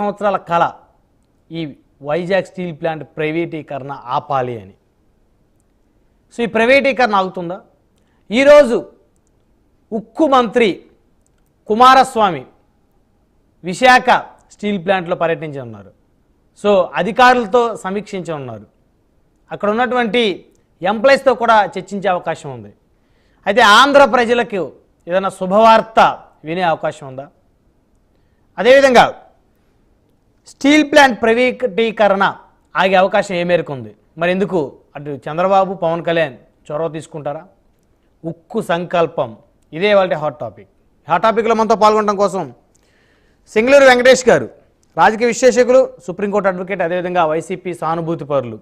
సంవత్సరాల కళ ఈ వైజాగ్ స్టీల్ ప్లాంట్ ప్రైవేటీకరణ ఆపాలి అని. సో ఈ ప్రైవేటీకరణ ఆగుతుందా? ఈరోజు ఉక్కు మంత్రి కుమారస్వామి విశాఖ స్టీల్ ప్లాంట్లో పర్యటించి ఉన్నారు సో అధికారులతో సమీక్షించి ఉన్నారు అక్కడ ఉన్నటువంటి ఎంప్లాయీస్తో కూడా చర్చించే అవకాశం ఉంది. అయితే ఆంధ్ర ప్రజలకు ఏదైనా శుభవార్త వినే అవకాశం ఉందా? అదేవిధంగా స్టీల్ ప్లాంట్ ప్రైవేటీకరణ ఆగే అవకాశం ఏ మేరకు ఉంది? మరి ఎందుకు? అటు చంద్రబాబు పవన్ కళ్యాణ్ చొరవ తీసుకుంటారా? ఉక్కు సంకల్పం. ఇదే వాళ్ళ హాట్ టాపిక్ హాట్ టాపిక్లో మనతో పాల్గొనడం కోసం సింగళూరు వెంకటేష్ గారు రాజకీయ విశ్లేషకులు సుప్రీంకోర్టు అడ్వకేట్ అదేవిధంగా వైసీపీ సానుభూతి పరులు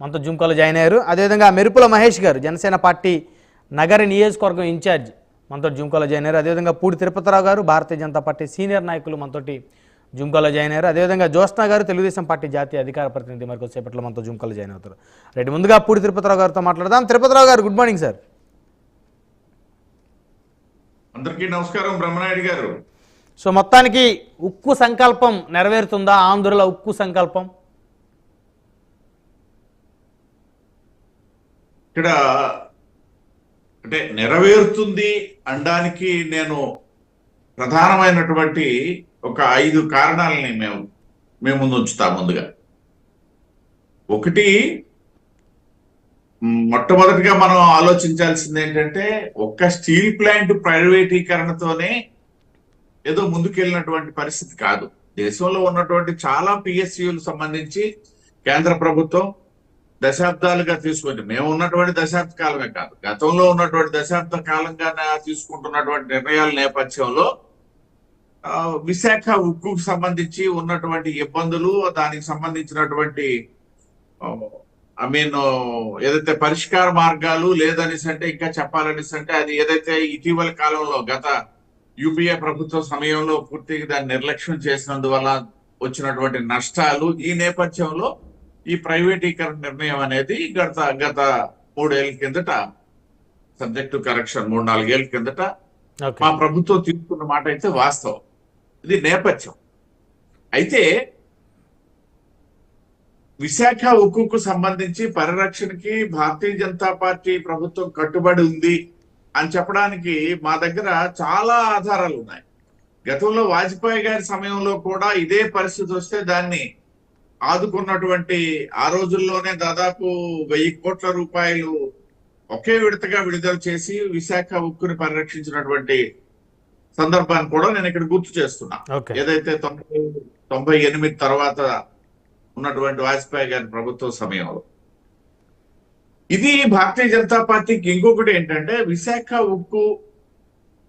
మనతో జుంకాలో జాయిన్ అయ్యారు. అదేవిధంగా మెరుపుల మహేష్ గారు జనసేన పార్టీ నగర నియోజకవర్గం ఇన్ఛార్జ్ మనతో జుంకాలో జాయిన్ అయ్యారు. అదేవిధంగా పూడి తిరుపతిరావు గారు భారతీయ జనతా పార్టీ సీనియర్ నాయకులు మనతోటి జుంకోలో జాయిన్ అయ్యారు. అదేవిధంగా జ్యోత్స్న గారు తెలుగుదేశం పార్టీ జాతీయ అధికార ప్రతినిధి మరి కొద్దిసేపట్లో మనతో జుంకోలో జాయిన్ అవుతారు. రైట్ ముందుగా పూడి తిరుపతిరావు గారితో మాట్లాడదాం. తిరుపతిరావు గారు గుడ్ మార్నింగ్ సార్. అందరికీ నమస్కారం బ్రహ్మనాయుడు గారు. సో మొత్తానికి ఉక్కు సంకల్పం నెరవేరుతుందా? ఆంధ్రుల ఉక్కు సంకల్పం? ఇక్కడ అంటే నెరవేరుతుంది అనడానికి నేను ప్రధానమైనటువంటి ఒక ఐదు కారణాలని మేము మేము ముందు ఉంచుతాం ముందుగా. ఒకటి మొట్టమొదటిగా మనం ఆలోచించాల్సింది ఏంటంటే ఒక్క స్టీల్ ప్లాంట్ ప్రైవేటీకరణతోనే ఏదో ముందుకెళ్ళినటువంటి పరిస్థితి కాదు. దేశంలో ఉన్నటువంటి చాలా పిఎస్యులు సంబంధించి కేంద్ర ప్రభుత్వం దశాబ్దాలుగా తీసుకుంటే మేము ఉన్నటువంటి దశాబ్ద కాలమే కాదు. గతంలో ఉన్నటువంటి దశాబ్ద కాలంగా తీసుకుంటున్నటువంటి నిర్ణయాల నేపథ్యంలో విశాఖ ఉక్కుకు సంబంధించి ఉన్నటువంటి ఇబ్బందులు దానికి సంబంధించినటువంటి ఐ మీన్ ఏదైతే పరిష్కార మార్గాలు లేదనేసి అంటే ఇంకా చెప్పాలనేసి అంటే అది ఏదైతే ఇటీవల కాలంలో గత యూపీఏ ప్రభుత్వ సమయంలో పూర్తిగా దాన్ని నిర్లక్ష్యం చేసినందువల్ల వచ్చినటువంటి నష్టాలు ఈ నేపథ్యంలో ఈ ప్రైవేటీకరణ నిర్ణయం అనేది గత గత మూడేళ్ళ కిందట సబ్జెక్టు కరెక్షన్ మూడు నాలుగేళ్ళ కిందట మా ప్రభుత్వం తీసుకున్న మాట అయితే వాస్తవం. ఇది నేపథ్యం. అయితే విశాఖ ఉక్కుకు సంబంధించి పరిరక్షణకి భారతీయ జనతా పార్టీ ప్రభుత్వం కట్టుబడి ఉంది అని చెప్పడానికి మా దగ్గర చాలా ఆధారాలు ఉన్నాయి. గతంలో వాజ్పేయి గారి సమయంలో కూడా ఇదే పరిస్థితి వస్తే దాన్ని ఆదుకున్నటువంటి ఆ రోజుల్లోనే దాదాపు వెయ్యి కోట్ల రూపాయలు ఒకే విడతగా విడుదల చేసి విశాఖ ఉక్కుని పరిరక్షించినటువంటి సందర్భాన్ని కూడా నేను ఇక్కడ గుర్తు చేస్తున్నా. ఏదైతే తొంభై తొంభై ఎనిమిది తర్వాత ఉన్నటువంటి వాజ్పేయి గారి ప్రభుత్వ సమయంలో. ఇది భారతీయ జనతా పార్టీకి ఇంకొకటి ఏంటంటే విశాఖ ఉక్కు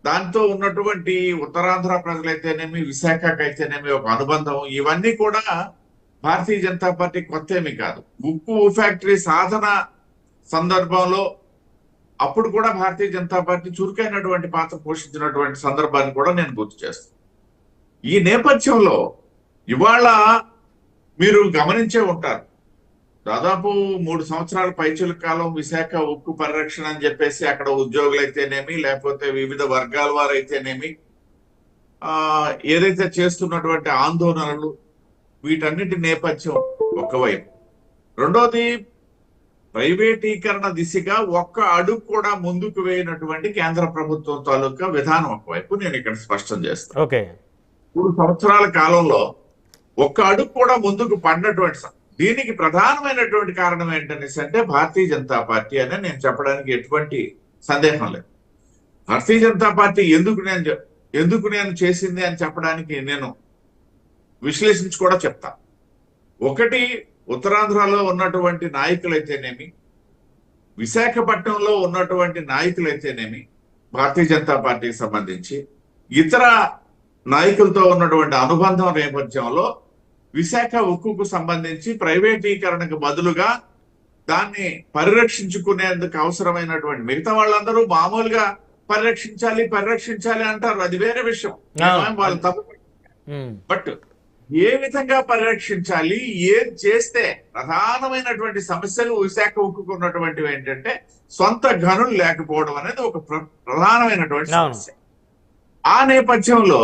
దాంతో ఉన్నటువంటి ఉత్తరాంధ్ర ప్రజలైతేనేమి విశాఖకి అయితేనేమి ఒక అనుబంధం. ఇవన్నీ కూడా భారతీయ జనతా పార్టీ కొత్త ఏమీ కాదు. ఉక్కు ఫ్యాక్టరీ సాధన సందర్భంలో అప్పుడు కూడా భారతీయ జనతా పార్టీ చురుకైనటువంటి పాత్ర పోషించినటువంటి సందర్భాన్ని కూడా నేను గుర్తు చేస్తాను. ఈ నేపథ్యంలో ఇవాళ మీరు గమనించే ఉంటారు. దాదాపు మూడు సంవత్సరాల పైచుల కాలం విశాఖ ఉక్కు పరిరక్షణ అని చెప్పేసి అక్కడ ఉద్యోగులు అయితేనేమి లేకపోతే వివిధ వర్గాల వారైతేనేమి ఆ ఏదైతే చేస్తున్నటువంటి ఆందోళనలు వీటన్నిటి నేపథ్యం ఒకవైపు. రెండోది ప్రైవేటీకరణ దిశగా ఒక్క అడుగు కూడా ముందుకు వేయనటువంటి కేంద్ర ప్రభుత్వం తాలూకా విధానం ఒకవైపు నేను ఇక్కడ స్పష్టం చేస్తాను. ఓకే. మూడు సంవత్సరాల కాలంలో ఒక్క అడుగు కూడా ముందుకు పడినటువంటి దీనికి ప్రధానమైనటువంటి కారణం ఏంటనేసి అంటే భారతీయ జనతా పార్టీ అని నేను చెప్పడానికి ఎటువంటి సందేహం లేదు. భారతీయ జనతా పార్టీ ఎందుకు నేను ఎందుకు నేను చేసింది అని చెప్పడానికి నేను విశ్లేషించి కూడా చెప్తా. ఒకటి ఉత్తరాంధ్రలో ఉన్నటువంటి నాయకులైతేనేమి? విశాఖపట్నంలో ఉన్నటువంటి నాయకులైతేనేమి? భారతీయ జనతా పార్టీకి సంబంధించి. ఇతర నాయకులతో ఉన్నటువంటి అనుబంధం నేపథ్యంలో విశాఖ ఉక్కుకు సంబంధించి ప్రైవేటీకరణకు బదులుగా దాన్ని పరిరక్షించుకునేందుకు అవసరమైనటువంటి మిగతా వాళ్ళందరూ మామూలుగా పరిరక్షించాలి పరిరక్షించాలి అంటారు. అది వేరే విషయం. వాళ్ళు తప్పు బట్ ఏ విధంగా పరిరక్షించాలి ఏం చేస్తే ప్రధానమైనటువంటి సమస్యలు విశాఖ ఉక్కున్నటువంటివి ఏంటంటే సొంత గనులు లేకపోవడం అనేది ఒక ప్ర- ప్రధానమైనటువంటి. సమస్య ఆ నేపథ్యంలో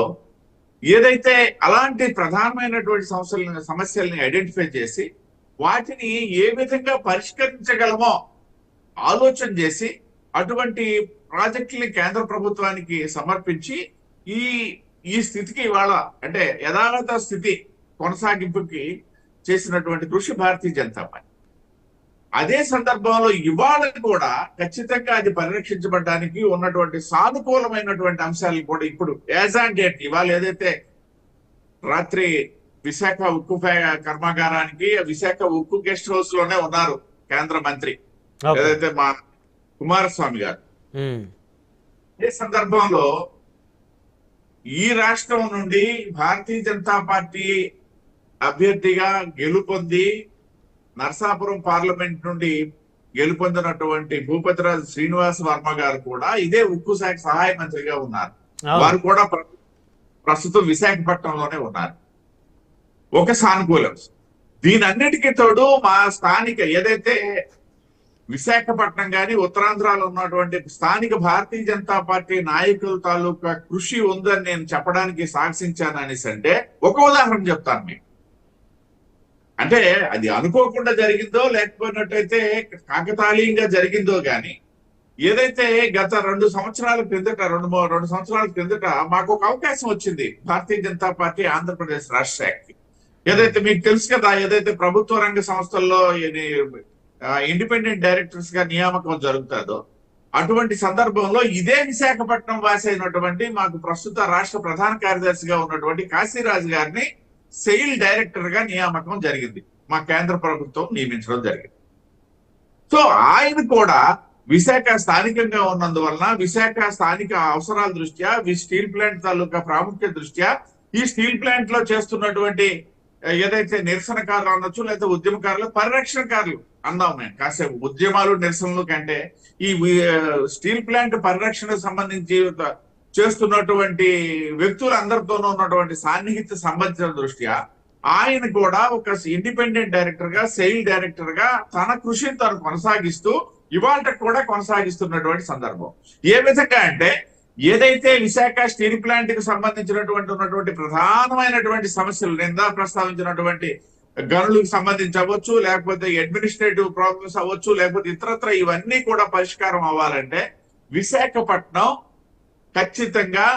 ఏదైతే అలాంటి ప్రధానమైనటువంటి సమస్యలను సమస్యల్ని ఐడెంటిఫై చేసి వాటిని ఏ విధంగా పరిష్కరించగలమో ఆలోచన చేసి అటువంటి ప్రాజెక్టుల్ని కేంద్ర ప్రభుత్వానికి సమర్పించి ఈ ఈ స్థితికి ఇవాళ అంటే యథాతథ స్థితి కొనసాగింపుకి చేసినటువంటి కృషి భారతీయ జనతా పార్టీ. అదే సందర్భంలో ఇవాళ కూడా ఖచ్చితంగా అది పరిరక్షించబడడానికి ఉన్నటువంటి సానుకూలమైనటువంటి అంశాలు కూడా ఇప్పుడు యాజ్ ఆన్ డేట్ ఇవాళ ఏదైతే రాత్రి విశాఖ ఉక్కు కర్మాగారానికి విశాఖ ఉక్కు గెస్ట్ హౌస్లోనే ఉన్నారు కేంద్ర మంత్రి. ఏదైతే మా కుమారస్వామి గారు. ఈ సందర్భంలో ఈ రాష్ట్రం నుండి భారతీయ జనతా పార్టీ అభ్యర్థిగా గెలుపొంది నర్సాపురం పార్లమెంట్ నుండి గెలుపొందినటువంటి భూపతిరాజు శ్రీనివాస్ వర్మ గారు కూడా ఇదే ఉక్కు శాఖ సహాయ మంత్రిగా ఉన్నారు. వారు కూడా ప్ర- ప్రస్తుతం విశాఖపట్నంలోనే ఉన్నారు. ఒక సానుకూలం. దీనన్నిటికీ తోడు మా స్థానిక ఏదైతే విశాఖపట్నం కానీ ఉత్తరాంధ్రలో ఉన్నటువంటి స్థానిక భారతీయ జనతా పార్టీ నాయకుల తాలూకా కృషి ఉందని నేను చెప్పడానికి సాక్షించాను అనేసి అంటే ఒక ఉదాహరణ చెప్తాను మీకు. అంటే అది అనుకోకుండా జరిగిందో లేకపోయినట్టయితే కాకతాళీయంగా జరిగిందో కానీ ఏదైతే గత రెండు సంవత్సరాల క్రిందట రెండు రెండు సంవత్సరాల క్రిందట మాకు ఒక అవకాశం వచ్చింది భారతీయ జనతా పార్టీ ఆంధ్రప్రదేశ్ రాష్ట్ర శాఖకి ఏదైతే మీకు తెలుసు కదా ఏదైతే ప్రభుత్వ రంగ సంస్థల్లో ఇండిపెండెంట్ డైరెక్టర్స్గా నియామకం జరుగుతుందో అటువంటి సందర్భంలో ఇదే విశాఖపట్నం వాసి అయినటువంటి మాకు ప్రస్తుత రాష్ట్ర ప్రధాన కార్యదర్శిగా ఉన్నటువంటి కాశీరాజు గారిని సెయిల్ డైరెక్టర్గా నియామకం జరిగింది. మా కేంద్ర ప్రభుత్వం నియమించడం జరిగింది. సో ఆయన కూడా విశాఖ స్థానికంగా ఉన్నందువలన విశాఖ స్థానిక అవసరాల దృష్ట్యా ఈ స్టీల్ ప్లాంట్ తాలూకా ప్రాముఖ్యత దృష్ట్యా ఈ స్టీల్ ప్లాంట్లో చేస్తున్నటువంటి ఏదైతే నిరసనకారులు అనొచ్చు లేదా ఉద్యమకారులు పరిరక్షణకారులు అందాం మేము. కాసేపు ఉద్యమాలు నిరసనలు కంటే ఈ స్టీల్ ప్లాంట్ పరిరక్షణకు సంబంధించి చేస్తున్నటువంటి వ్యక్తులు అందరితోనూ ఉన్నటువంటి సాన్నిహిత్య సంబంధించిన దృష్ట్యా ఆయన కూడా ఒక ఇండిపెండెంట్ డైరెక్టర్గా సెయిల్ డైరెక్టర్గా తన కృషిని తను కొనసాగిస్తూ ఇవాళ కూడా కొనసాగిస్తున్నటువంటి సందర్భం. ఏ విధంగా అంటే ఏదైతే విశాఖ స్టీల్ ప్లాంట్కు సంబంధించినటువంటి ఉన్నటువంటి ప్రధానమైనటువంటి సమస్యలు నిందా ప్రస్తావించినటువంటి గనులకు సంబంధించి అవ్వచ్చు లేకపోతే అడ్మినిస్ట్రేటివ్ ప్రాబ్లమ్స్ అవ్వచ్చు లేకపోతే ఇతరత్ర ఇవన్నీ కూడా పరిష్కారం అవ్వాలంటే విశాఖపట్నం ఖచ్చితంగా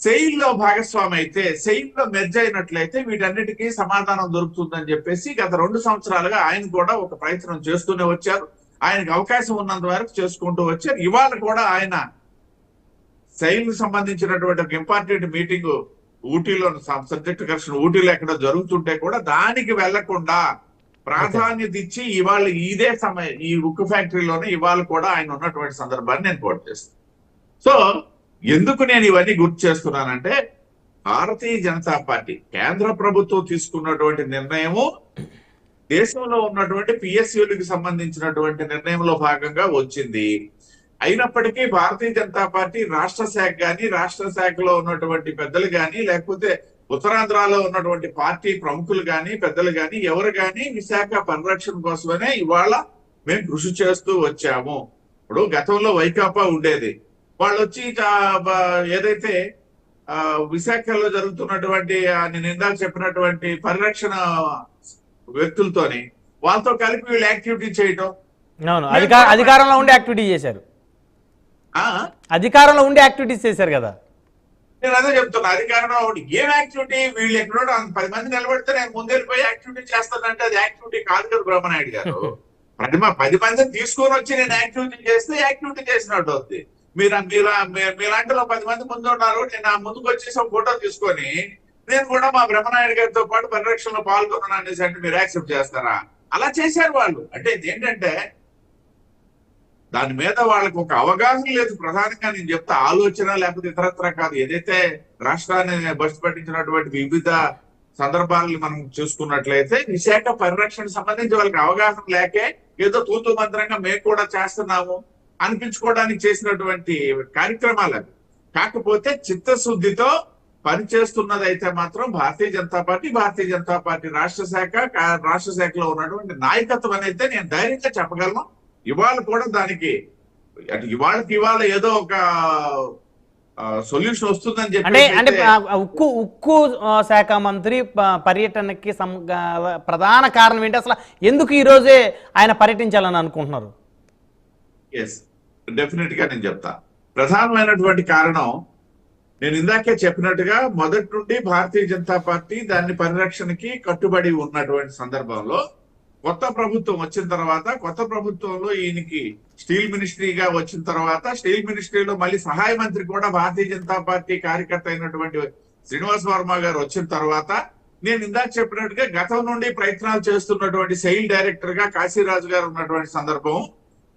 సెయిల్లో భాగస్వామి అయితే సెయిల్లో మెర్జ్ అయినట్లయితే వీటన్నిటికీ సమాధానం దొరుకుతుందని చెప్పేసి గత రెండు సంవత్సరాలుగా ఆయన కూడా ఒక ప్రయత్నం చేస్తూనే వచ్చారు. ఆయనకు అవకాశం ఉన్నంత వరకు చేసుకుంటూ వచ్చారు. ఇవాళ కూడా ఆయన సెయిల్ సంబంధించినటువంటి ఒక ఇంపార్టెంట్ మీటింగ్ ఊటీలో సబ్జెక్ట్ కరెక్షన్ ఊటీలో ఎక్కడ జరుగుతుంటే కూడా దానికి వెళ్ళకుండా ప్రాధాన్యత ఇచ్చి ఇవాళ ఇదే సమయం ఈ ఉక్కు ఫ్యాక్టరీలోనే ఇవాళ కూడా ఆయన ఉన్నటువంటి సందర్భాన్ని నేను కోట్ చేస్తాను. సో ఎందుకు నేను ఇవన్నీ గుర్తు చేస్తున్నానంటే భారతీయ జనతా పార్టీ కేంద్ర ప్రభుత్వం తీసుకున్నటువంటి నిర్ణయము దేశంలో ఉన్నటువంటి పిఎస్యులకు సంబంధించినటువంటి నిర్ణయంలో భాగంగా వచ్చింది. అయినప్పటికీ భారతీయ జనతా పార్టీ రాష్ట్ర శాఖ గాని రాష్ట్ర శాఖలో ఉన్నటువంటి పెద్దలు గాని లేకపోతే ఉత్తరాంధ్రలో ఉన్నటువంటి పార్టీ ప్రముఖులు గాని పెద్దలు గాని ఎవరు గాని విశాఖ పరిరక్షణ కోసమనే ఇవాళ మేము కృషి చేస్తూ వచ్చాము. ఇప్పుడు గతంలో వైకాపా ఉండేది. వాళ్ళు వచ్చి ఏదైతే ఆ, విశాఖలో జరుగుతున్నటువంటి నేను ఇందాక చెప్పినటువంటి పరిరక్షణ వ్యక్తులతోని వాళ్ళతో కలిపి వీళ్ళు యాక్టివిటీ చేయటం. అధికారంలో ఉండి యాక్టివిటీ చేశారు. అధికారంలో ఉండి యాక్టివిటీస్ చేశారు కదా. నేను అదే చెప్తున్నా అధికారంలో ఏం యాక్టివిటీ వీళ్ళు ఎక్కడో పది మంది నిలబడితే నేను ముందెళ్ళిపోయి యాక్టివిటీ చేస్తానంటే అది యాక్టివిటీ కాదు కదా బ్రహ్మనాయుడు గారు. పది పది మందిని తీసుకొని వచ్చి నేను యాక్టివిటీ చేస్తే యాక్టివిటీ చేసినట్టు అవుతుంది మీరు మీలాంటిలో పది మంది ముందు ఉన్నారు నేను ఆ ముందుకు వచ్చేసి ఒక ఫోటో తీసుకొని నేను కూడా మా బ్రహ్మనాయుడు గారితో పాటు పరిరక్షణలో పాల్గొన్నాను అనేసి అంటే మీరు యాక్సెప్ట్ చేస్తారా? అలా చేశారు వాళ్ళు. అంటే ఇది ఏంటంటే దాని మీద వాళ్ళకి ఒక అవగాహన లేదు. ప్రధానంగా నేను చెప్తా ఆలోచన లేకపోతే ఇతరత్ర కాదు. ఏదైతే రాష్ట్రాన్ని బస్సు పట్టించినటువంటి వివిధ సందర్భాలను మనం చూసుకున్నట్లయితే విశాఖ పరిరక్షణ సంబంధించి వాళ్ళకి అవగాహన లేకే ఏదో తూతు మంత్రంగా మేము కూడా చేస్తున్నాము అనిపించుకోవడానికి చేసినటువంటి కార్యక్రమాలు అవి. కాకపోతే చిత్తశుద్ధితో పనిచేస్తున్నది అయితే మాత్రం భారతీయ జనతా పార్టీ భారతీయ జనతా పార్టీ రాష్ట్ర శాఖ కా- రాష్ట్ర శాఖలో ఉన్నటువంటి నాయకత్వం అనేది నేను ధైర్యంగా చెప్పగలను. ఇవాళ కూడా దానికి అంటే ఇవాళకి ఇవాళ ఏదో ఒక సొల్యూషన్ వస్తుందని అంటే చెప్పి అంటే ఆ, ఉక్కు ఉక్కు శాఖ మంత్రి పర్యటనకి ప్రధాన కారణం ఏంటి? అసలు ఎందుకు ఈ రోజే ఆయన పర్యటించాలని అనుకుంటున్నారు? ఎస్ డెఫినెట్గా నేను చెప్తా. ప్రధానమైనటువంటి కారణం నేను ఇందాకే చెప్పినట్టుగా మొదటి నుండి భారతీయ జనతా పార్టీ దాని పరిరక్షణకి కట్టుబడి ఉన్నటువంటి సందర్భంలో కొత్త ప్రభుత్వం వచ్చిన తర్వాత కొత్త ప్రభుత్వంలో ఈయనకి స్టీల్ మినిస్ట్రీగా వచ్చిన తర్వాత స్టీల్ మినిస్ట్రీలో మళ్ళీ సహాయ మంత్రి కూడా భారతీయ జనతా పార్టీ కార్యకర్త అయినటువంటి శ్రీనివాస్ వర్మ గారు వచ్చిన తర్వాత నేను ఇందాక చెప్పినట్టుగా గతం నుండి ప్రయత్నాలు చేస్తున్నటువంటి సెయిల్ డైరెక్టర్గా కాశీరాజు గారు ఉన్నటువంటి సందర్భం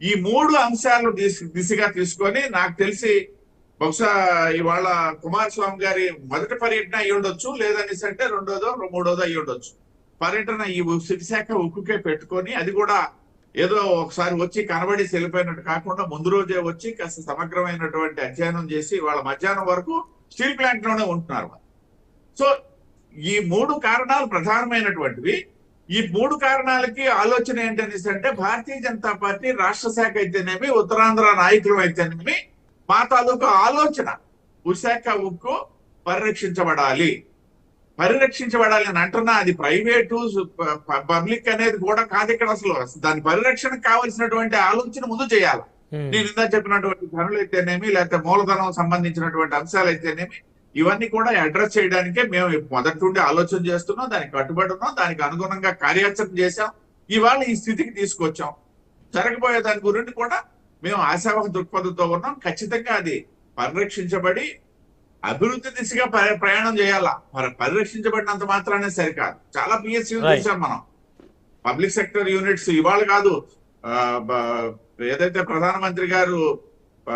ఈ మూడు అంశాలు దిశ- దిశగా తీసుకొని నాకు తెలిసి బహుశా ఇవాళ కుమారస్వామి గారి మొదటి పర్యటన అయ్యి ఉండొచ్చు లేదనేసి అంటే రెండోదో మూడోదో అయ్యి ఉండొచ్చు పర్యటన ఈ సిరిశాఖ ఉక్కుకే పెట్టుకొని అది కూడా ఏదో ఒకసారి వచ్చి కనబడి వెళ్ళిపోయినట్టు కాకుండా ముందు రోజే వచ్చి కాస్త సమగ్రమైనటువంటి అధ్యయనం చేసి వాళ్ళ మధ్యాహ్నం వరకు స్టీల్ ప్లాంట్లోనే ఉంటున్నారు. సో ఈ మూడు కారణాలు ప్రధానమైనటువంటివి. ఈ మూడు కారణాలకి ఆలోచన ఏంటనేసి అంటే భారతీయ జనతా పార్టీ రాష్ట్ర శాఖ అయితేనేమి ఉత్తరాంధ్ర నాయకులు అయితేనేమి మా తాలూకా ఆలోచన విశాఖ ఉక్కు పరిరక్షించబడాలి. పరిరక్షించబడాలి అని అంటున్నా. అది ప్రైవేటు పబ్లిక్ అనేది కూడా కాదు ఇక్కడ అసలు. దాని పరిరక్షణకు కావలసినటువంటి ఆలోచన ముందు చేయాలి. నేను ఇందా చెప్పినటువంటి ధనులు అయితేనేమి లేకపోతే మూలధనం సంబంధించినటువంటి అంశాలు అయితేనేమి ఇవన్నీ కూడా అడ్రస్ చేయడానికే మేము మొదటి నుండి ఆలోచన చేస్తున్నాం దానికి కట్టుబడి ఉన్నాం దానికి అనుగుణంగా కార్యాచరణ చేశాం. ఇవాళ ఈ స్థితికి తీసుకొచ్చాం. జరగబోయే దాని గురించి కూడా మేము ఆశావహ దృక్పథంతో ఉన్నాం. ఖచ్చితంగా అది పరిరక్షించబడి అభివృద్ధి దిశగా ప్ర- ప్రయాణం చేయాలా? మరి పరిరక్షించబడినంత మాత్రానే సరికాదు. చాలా Right. చూసాం మనం. పబ్లిక్ సెక్టర్ యూనిట్స్ ఇవాళ కాదు ఏదైతే ప్రధానమంత్రి గారు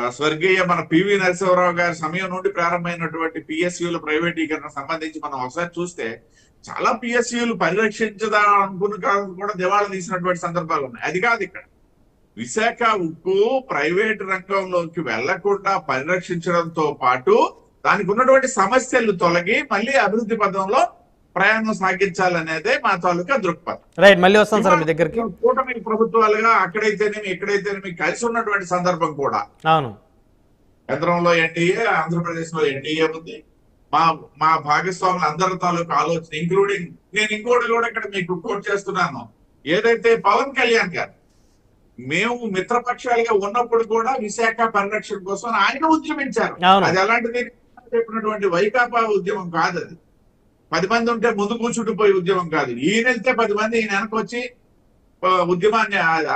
స్వర్గీయ మన పివి నరసింహరావు గారి సమయం నుండి ప్రారంభమైనటువంటి పిఎస్యుల ప్రైవేటీకరణ సంబంధించి మనం ఒకసారి చూస్తే చాలా పిఎస్యులు పరిరక్షించదా అనుకున్న కూడా దివాళా తీసినటువంటి సందర్భాలు ఉన్నాయి. అది కాదు ఇక్కడ. విశాఖ ఉక్కు ప్రైవేట్ రంగంలోకి వెళ్ళకుండా పరిరక్షించడంతో పాటు దానికి ఉన్నటువంటి సమస్యలు తొలగి మళ్ళీ అభివృద్ధి పదంలో ప్రయాణం సాగించాలనేదే మా తాలూకా దృక్పథం. రైట్ మళ్ళీ వస్తాం సార్ మీ దగ్గరికి. కూటమి ప్రభుత్వాలుగా అక్కడైతేనేమి ఇక్కడైతేనేమి కలిసి ఉన్నటువంటి సందర్భం కూడా. అవును. కేంద్రంలో ఎన్డీఏ ఆంధ్రప్రదేశ్లో ఎన్డీఏ ఉంది. మా మా భాగస్వాములు అందరి తాలూకు ఆలోచన ఇంక్లూడింగ్ నేను ఇంకోటి కూడా ఇక్కడ మీకు కోట్ చేస్తున్నాను. ఏదైతే పవన్ కళ్యాణ్ గారు మేము మిత్రపక్షాలుగా ఉన్నప్పుడు కూడా విశాఖ పరిరక్షణ కోసం ఆయన ఉద్యమించారు. అది అలాంటిది చెప్పినటువంటి వైకాపా ఉద్యమం కాదు అది. పది మంది ఉంటే ముందు కూర్చుంటూ పోయి ఉద్యమం కాదు. ఈయన వెళ్తే పది మంది ఈయన వెనకొచ్చి ఉద్యమాన్ని